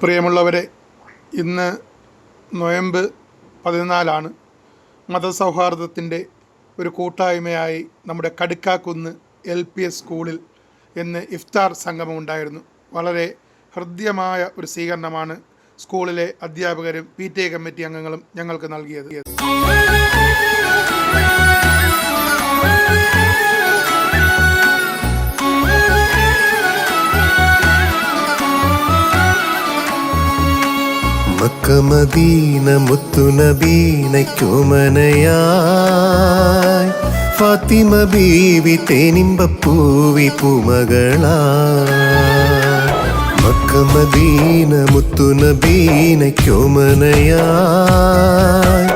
പ്രിയമുള്ളവരെ ഇന്ന് നൊയമ്പ് പതിനാലാണ് മതസൗഹാർദ്ദത്തിന്റെ ഒരു കൂട്ടായ്മയായി നമ്മുടെ കടുക്കാക്കുന്ന് എൽ പി എസ് സ്കൂളിൽ ഇന്ന് ഇഫ്താർ സംഗമം ഉണ്ടായിരുന്നു വളരെ ഹൃദ്യമായ ഒരു സ്വീകരണമാണ് സ്കൂളിലെ അധ്യാപകരും പി ടി എ കമ്മിറ്റി അംഗങ്ങളും ഞങ്ങൾക്ക് നൽകിയത്. മക്കമദീന മുത്തുനബീനയ്ക്കുമനയായി. ഫാത്തിമ ബീവി തേനിമ്പപ്പൂവി പൂമകളാ മക്കമദീന മുത്തുനബീനയ്ക്കുമനയായി.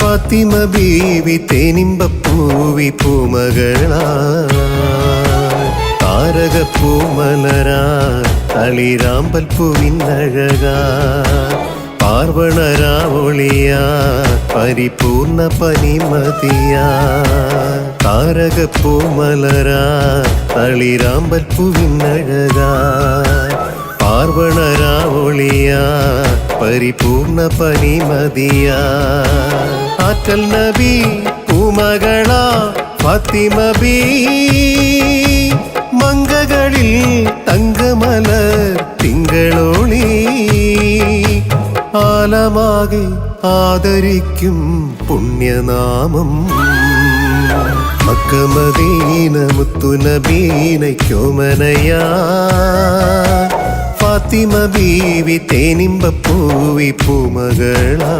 ഫാത്തിമ ബീവി തേനിമ്പപ്പൂവി പൂമകളാ താരകപ്പൂമലരാ തളിരാമ്പൽ பார்வணராவளியா பரிபூர்ண பனிமதியா தாரக பூமலரா தளிராம்பற் புவின் அழகா பார்வணராவளியா பரிபூர்ண பனிமதியா ஆற்றல் நபி பூமகளா பத்திமபி மங்ககளில் தங்கமலர் திங்களோளி ആലമാകെ ആദരിക്കും പുണ്യനാമം. മക്കമദീന മുത്തുനബീനയ്ക്കോമനയാ ഫാത്തിമ ബീവി തേനിമ്പപ്പൂവി പൂമകളാ.